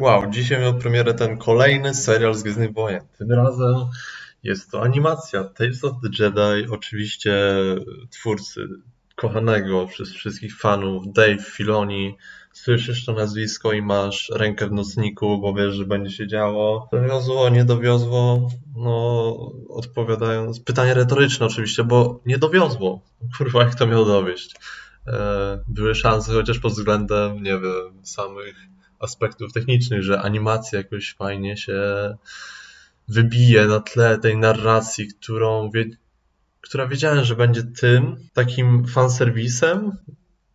Wow, dzisiaj miał premierę ten kolejny serial z Gwiezdnych Wojen. Tym razem jest to animacja Tales of the Jedi. Oczywiście twórcy kochanego przez wszystkich fanów Dave Filoni. Słyszysz to nazwisko i masz rękę w nocniku, bo wiesz, że będzie się działo. Dowiozło, nie dowiozło? No, odpowiadając. Pytanie retoryczne oczywiście, bo nie dowiozło. Kurwa, jak to miało dowieść? E, Były szanse, chociaż pod względem, nie wiem, samych aspektów technicznych, że animacja jakoś fajnie się wybije na tle tej narracji, którą wie, która wiedziałem, że będzie tym takim fanserwisem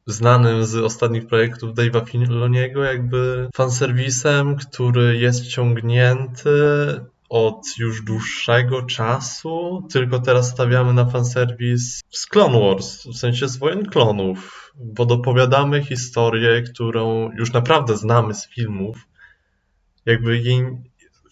znanym z ostatnich projektów Dave'a Filoniego, jakby fanserwisem, który jest ciągnięty od już dłuższego czasu, tylko teraz stawiamy na fanserwis z Clone Wars, w sensie z Wojen Klonów, bo dopowiadamy historię, którą już naprawdę znamy z filmów, jakby jej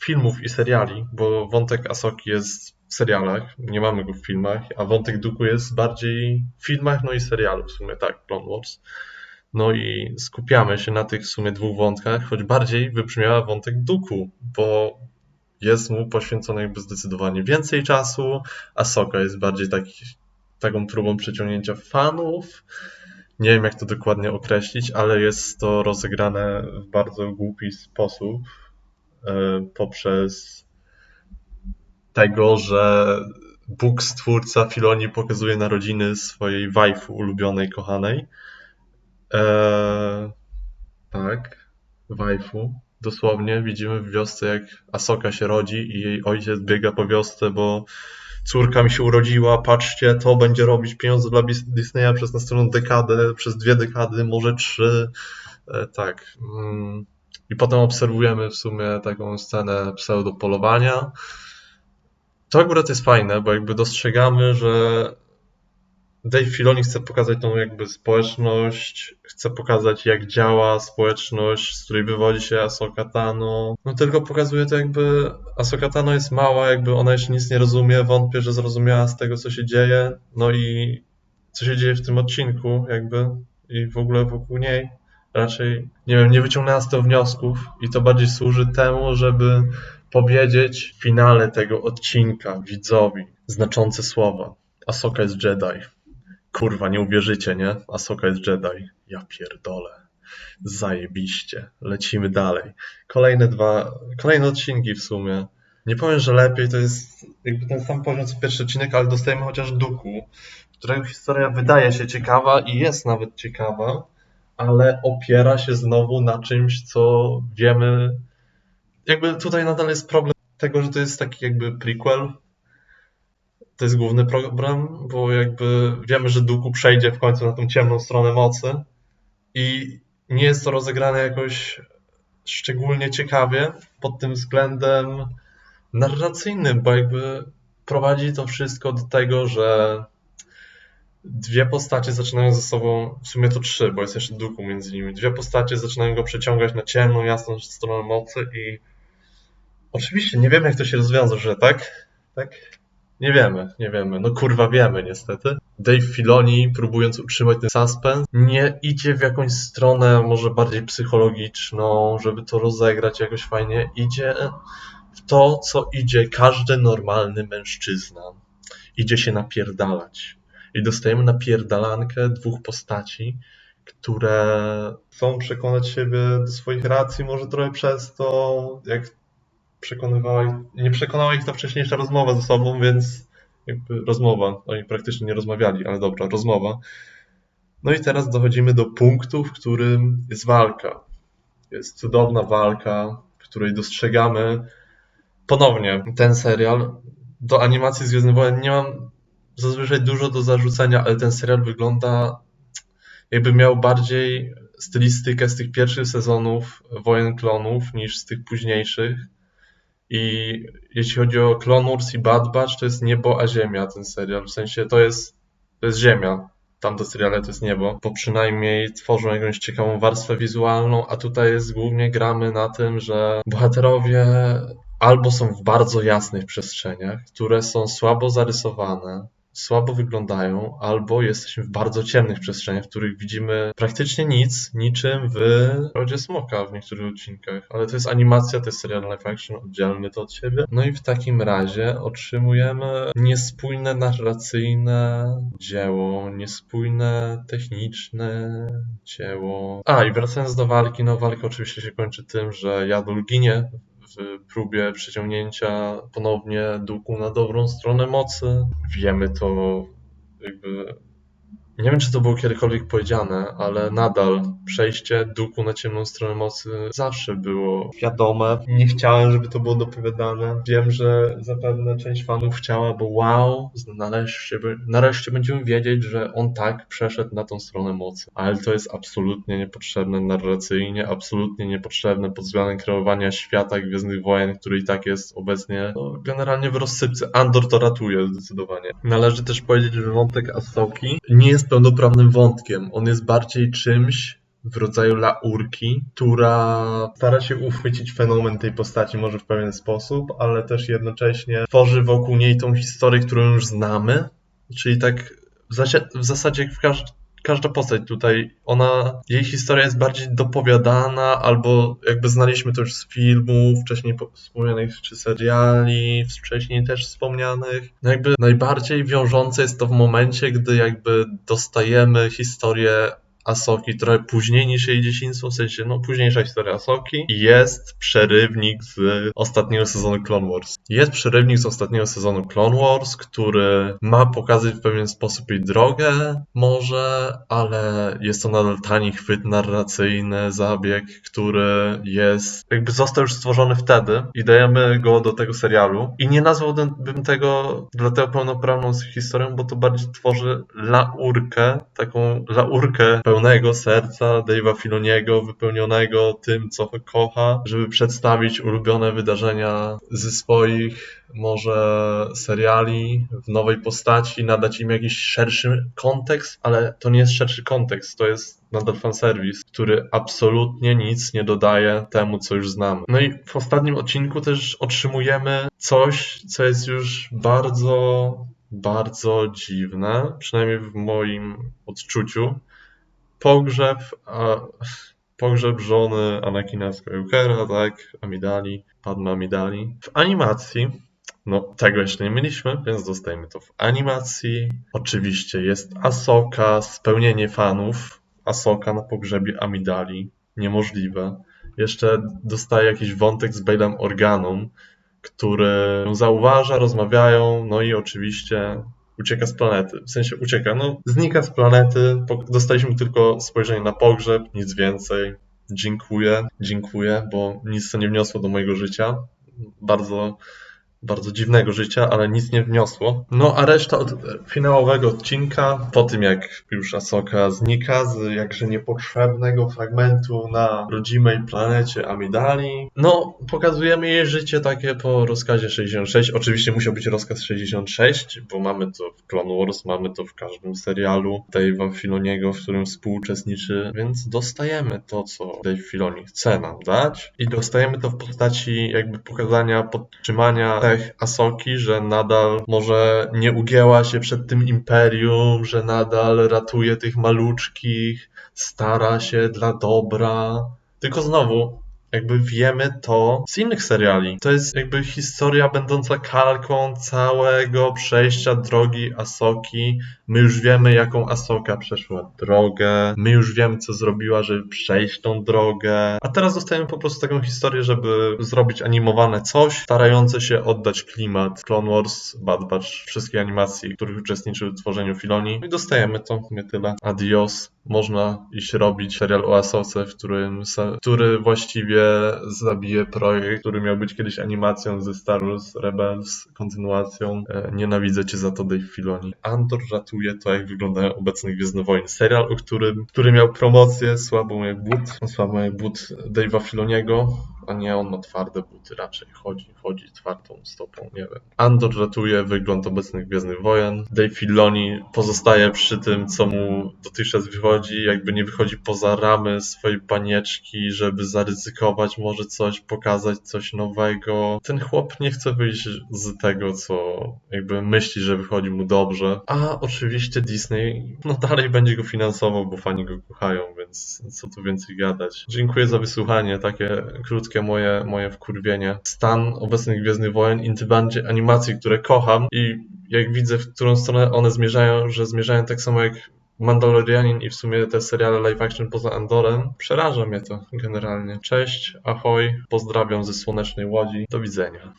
filmów i seriali, bo wątek Asoki jest w serialach, nie mamy go w filmach, a wątek Duku jest bardziej w filmach, no i serialu w sumie, tak, Clone Wars. No i skupiamy się na tych w sumie dwóch wątkach, choć bardziej wybrzmiała wątek Duku, bo jest mu poświęcone jakby zdecydowanie więcej czasu, a Soka jest bardziej taki, taką próbą przyciągnięcia fanów. Nie wiem jak to dokładnie określić, ale jest to rozegrane w bardzo głupi sposób e, poprzez tego, że Bóg stwórca Filoni pokazuje narodziny swojej waifu ulubionej, kochanej. Eee, tak, waifu. Dosłownie widzimy w wiosce, jak Asoka się rodzi i jej ojciec biega po wiosce, bo córka mi się urodziła, patrzcie, to będzie robić pieniądze dla Disneya przez następną dekadę, przez dwie dekady, może trzy. E, tak. Mm. I potem obserwujemy w sumie taką scenę pseudopolowania. To akurat jest fajne, bo jakby dostrzegamy, że Dave Filoni chce pokazać tą jakby społeczność, chce pokazać jak działa społeczność, z której wywodzi się Ahsoka Tano. No tylko pokazuje to jakby Ahsoka Tano jest mała, jakby ona jeszcze nic nie rozumie, wątpię, że zrozumiała z tego co się dzieje. No i co się dzieje w tym odcinku jakby i w ogóle wokół niej. Raczej, nie wiem, nie wyciągnęła z tego wniosków i to bardziej służy temu, żeby powiedzieć w finale tego odcinka widzowi znaczące słowa. Asoka jest Jedi. Kurwa, nie uwierzycie, nie? Asoka jest Jedi. Ja pierdolę. Zajebiście. Lecimy dalej. Kolejne dwa, kolejne odcinki w sumie. Nie powiem, że lepiej, to jest jakby ten sam poziom co pierwszy odcinek, ale dostajemy chociaż Duku, którego historia wydaje się ciekawa i jest nawet ciekawa, ale opiera się znowu na czymś, co wiemy. Jakby tutaj nadal jest problem tego, że to jest taki jakby prequel, to jest główny problem, bo jakby wiemy, że Duku przejdzie w końcu na tą ciemną stronę mocy i nie jest to rozegrane jakoś szczególnie ciekawie pod tym względem narracyjnym, bo jakby prowadzi to wszystko do tego, że dwie postacie zaczynają ze sobą, w sumie to trzy, bo jest jeszcze Duku między nimi, dwie postacie zaczynają go przeciągać na ciemną, jasną stronę mocy i oczywiście nie wiemy jak to się rozwiąże, że tak? Tak? Nie wiemy, nie wiemy. No kurwa wiemy niestety. Dave Filoni, próbując utrzymać ten suspens, nie idzie w jakąś stronę może bardziej psychologiczną, żeby to rozegrać jakoś fajnie. Idzie w to, co idzie każdy normalny mężczyzna. Idzie się napierdalać. I dostajemy napierdalankę dwóch postaci, które chcą przekonać siebie do swoich racji, może trochę przez to, jak przekonywała nie przekonała ich ta wcześniejsza rozmowa ze sobą, więc jakby rozmowa, oni praktycznie nie rozmawiali, ale dobra, rozmowa. No i teraz dochodzimy do punktu, w którym jest walka. Jest cudowna walka, w której dostrzegamy ponownie ten serial. Do animacji Gwiezdnych Wojen nie mam zazwyczaj dużo do zarzucenia, ale ten serial wygląda jakby miał bardziej stylistykę z tych pierwszych sezonów Wojen Klonów niż z tych późniejszych. I jeśli chodzi o Clone Wars i Bad Batch, to jest niebo a ziemia ten serial. W sensie to jest, to jest ziemia. Tamte seriale to jest niebo, bo przynajmniej tworzą jakąś ciekawą warstwę wizualną, a tutaj jest głównie gramy na tym, że bohaterowie albo są w bardzo jasnych przestrzeniach, które są słabo zarysowane, słabo wyglądają, albo jesteśmy w bardzo ciemnych przestrzeniach, w których widzimy praktycznie nic, niczym w Rodzie Smoka w niektórych odcinkach. Ale to jest animacja, to jest serial live action, oddzielny to od siebie. No i w takim razie otrzymujemy niespójne narracyjne dzieło, niespójne techniczne dzieło. A, i wracając do walki, no walka oczywiście się kończy tym, że Jadul ginie próbie przyciągnięcia ponownie duchu na dobrą stronę mocy. Wiemy to jakby. Nie wiem, czy to było kiedykolwiek powiedziane, ale nadal przejście duchu na ciemną stronę mocy zawsze było wiadome. Nie chciałem, żeby to było dopowiadane. Wiem, że zapewne część fanów chciała, bo wow, nareszcie, nareszcie będziemy wiedzieć, że on tak przeszedł na tą stronę mocy. Ale to jest absolutnie niepotrzebne narracyjnie, absolutnie niepotrzebne pod względem kreowania świata Gwiezdnych Wojen, który i tak jest obecnie no, generalnie w rozsypce. Andor to ratuje zdecydowanie. Należy też powiedzieć, że wątek Asoki nie jest pełnoprawnym wątkiem. On jest bardziej czymś, w rodzaju laurki, która stara się uchwycić fenomen tej postaci może w pewien sposób, ale też jednocześnie tworzy wokół niej tą historię, którą już znamy. Czyli tak w, zasadzie, zasadzie w każdym każda postać tutaj, ona, jej historia jest bardziej dopowiadana, albo jakby znaliśmy to już z filmów, wcześniej wspomnianych, czy seriali, wcześniej też wspomnianych. No jakby najbardziej wiążące jest to w momencie, gdy jakby dostajemy historię Asoki trochę później niż jej dzieciństwo, w sensie no późniejsza historia Asoki jest przerywnik z ostatniego sezonu Clone Wars. Jest przerywnik z ostatniego sezonu Clone Wars, który ma pokazać w pewien sposób jej drogę może, ale jest to nadal tani chwyt narracyjny, zabieg, który jest jakby został już stworzony wtedy i dajemy go do tego serialu i nie nazwałbym tego dlatego pełnoprawną historią, bo to bardziej tworzy laurkę, taką laurkę pełnego serca Dave'a Filoniego, wypełnionego tym, co kocha, żeby przedstawić ulubione wydarzenia ze swoich może seriali w nowej postaci, nadać im jakiś szerszy kontekst, ale to nie jest szerszy kontekst, to jest nadal fanserwis, który absolutnie nic nie dodaje temu, co już znamy. No i w ostatnim odcinku też otrzymujemy coś, co jest już bardzo, bardzo dziwne, przynajmniej w moim odczuciu, pogrzeb, a, pogrzeb żony Anakina Skywalkera, tak, Amidali, Padma Amidali. W animacji, no tego jeszcze nie mieliśmy, więc dostajemy to w animacji. Oczywiście jest Asoka, spełnienie fanów. Asoka na pogrzebie Amidali, niemożliwe. Jeszcze dostaje jakiś wątek z Bailem Organą, który zauważa, rozmawiają, no i oczywiście ucieka z planety. W sensie ucieka, no znika z planety. Dostaliśmy tylko spojrzenie na pogrzeb, nic więcej. Dziękuję, dziękuję, bo nic to nie wniosło do mojego życia. Bardzo bardzo dziwnego życia, ale nic nie wniosło. No a reszta od finałowego odcinka, po tym jak już Asoka znika z jakże niepotrzebnego fragmentu na rodzimej planecie Amidali, no pokazujemy jej życie takie po rozkazie 66. Oczywiście musiał być rozkaz 66, bo mamy to w Clone Wars, mamy to w każdym serialu Dave'a Filoniego, w którym współuczestniczy, więc dostajemy to, co Dave Filoni chce nam dać i dostajemy to w postaci jakby pokazania, podtrzymania cech Asoki, że nadal może nie ugięła się przed tym imperium, że nadal ratuje tych maluczkich, stara się dla dobra. Tylko znowu, jakby wiemy to z innych seriali. To jest jakby historia będąca kalką całego przejścia drogi Asoki. My już wiemy, jaką Asoka przeszła drogę. My już wiemy, co zrobiła, żeby przejść tą drogę. A teraz dostajemy po prostu taką historię, żeby zrobić animowane coś, starające się oddać klimat Clone Wars, Bad Batch, wszystkie animacji, których uczestniczył w tworzeniu Filoni. No I dostajemy to, nie tyle. Adios można iść robić serial o Asoce, w którym, który właściwie zabije projekt, który miał być kiedyś animacją ze Star Wars Rebels, kontynuacją. E, nienawidzę cię za to, Dave Filoni. Andor ratuje to, jak wyglądają obecne Gwiezdne Wojny. Serial, o którym, który miał promocję słabą jak but, słabą jak but Dave'a Filoniego, A nie, on ma twarde buty raczej. Chodzi, chodzi twardą stopą, nie wiem. Andor ratuje wygląd obecnych Gwiezdnych Wojen. Dave Filoni pozostaje przy tym, co mu dotychczas wychodzi, jakby nie wychodzi poza ramy swojej banieczki, żeby zaryzykować może coś, pokazać coś nowego. Ten chłop nie chce wyjść z tego, co jakby myśli, że wychodzi mu dobrze. A oczywiście Disney, no dalej będzie go finansował, bo fani go kochają, więc co tu więcej gadać. Dziękuję za wysłuchanie, takie krótkie moje, moje wkurwienie. Stan obecnych Gwiezdnych Wojen i animacji, które kocham i jak widzę, w którą stronę one zmierzają, że zmierzają tak samo jak Mandalorianin i w sumie te seriale live action poza Andorem, przeraża mnie to generalnie. Cześć, ahoj, pozdrawiam ze słonecznej Łodzi, do widzenia.